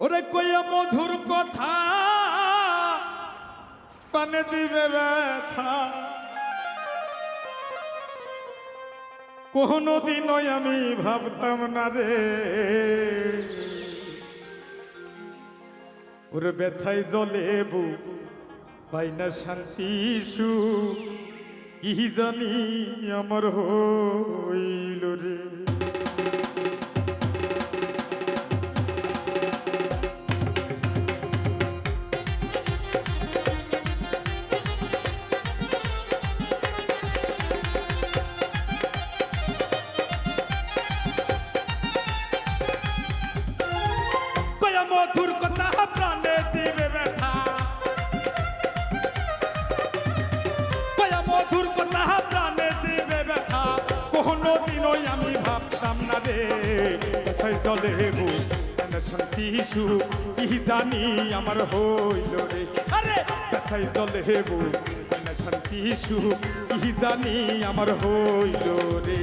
ওরে কইয়া মধুর কথা, পানে দিবে ব্যথা। কোনো দিনই আমি ভাবতাম না রে। ওরে ব্যথায় জলে বু পাই না শান্তি সু কি জানি আমার হইল রে। চলে গো। শান্তি সুখ কি জানি আমার হইল রে। আরে! কথাই চলে গো। শান্তি সুখ কি জানি আমার হইল রে।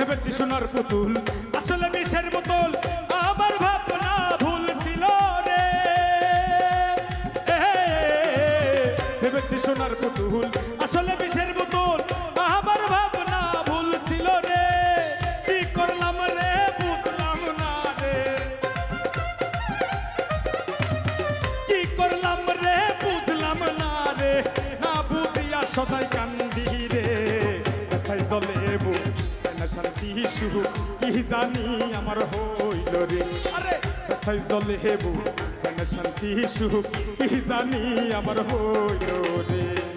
ভেবেছি সোনার পুতুল আসলে বিষের বোতল আমার ভাবনা ভুল ছিল রে ভেবেছি সোনার পুতুল সুখ কি জানি আমার হইল রে। আরে! কোথায় চলে হেবু? কেন শান্তি সুখ কি জানি আমার হইল রে।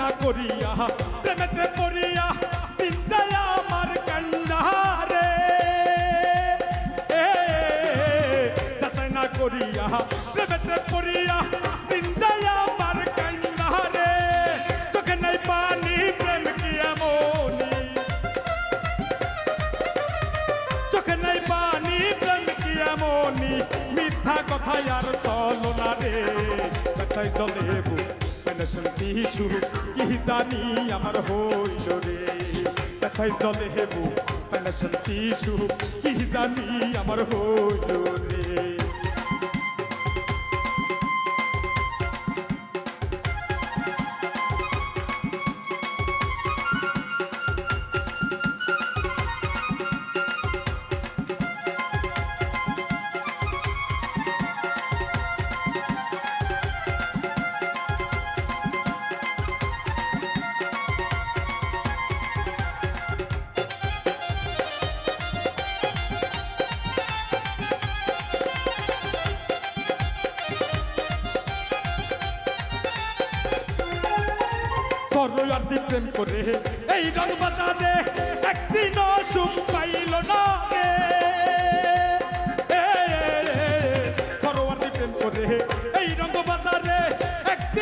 যাতে না করিয়া প্রেমেতে পড়িয়া যায় আমার কান্ডারে এ, যাতে না করিয়া প্রেমেতে পড়িয়া যায় আমার কান্ডারে চোখে নাই পানি প্রেম কি এমনি চোখে নাই পানি প্রেম কি এমনি মিথ্যা কথাই আর চলো না রে। কথাই চলে সুখ কি জানি আমার হইল রে। দেখাই জলে হেবু শান্তি সুখ কি জানি আমার হইল রে। সরয়ার্দি প্রেম করে এই রং বাজারে একদিন সুম পাইল না রে সরোয়ার্দি প্রেম করে এই রং বাজারে একদিন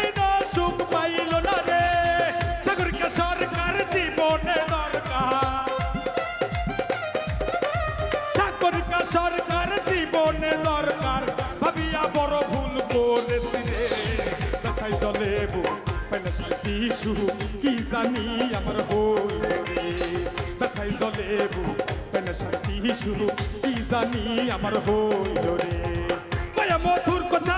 সুখ কি জানি আমার হইল রে দেখাই বউ পেলে শান্তি সুখ কি জানি আমার হইল রে মধুর কথা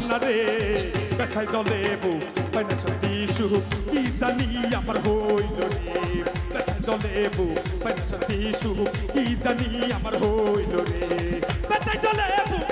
না রে। ব্যথায় জলে বুক ছাতি সুখ কি জানি আমার হইল রে। ব্যথায় জলে বুক সত্যি শুভ কি জানি আমার হইল রে। ব্যথায় জলে বুক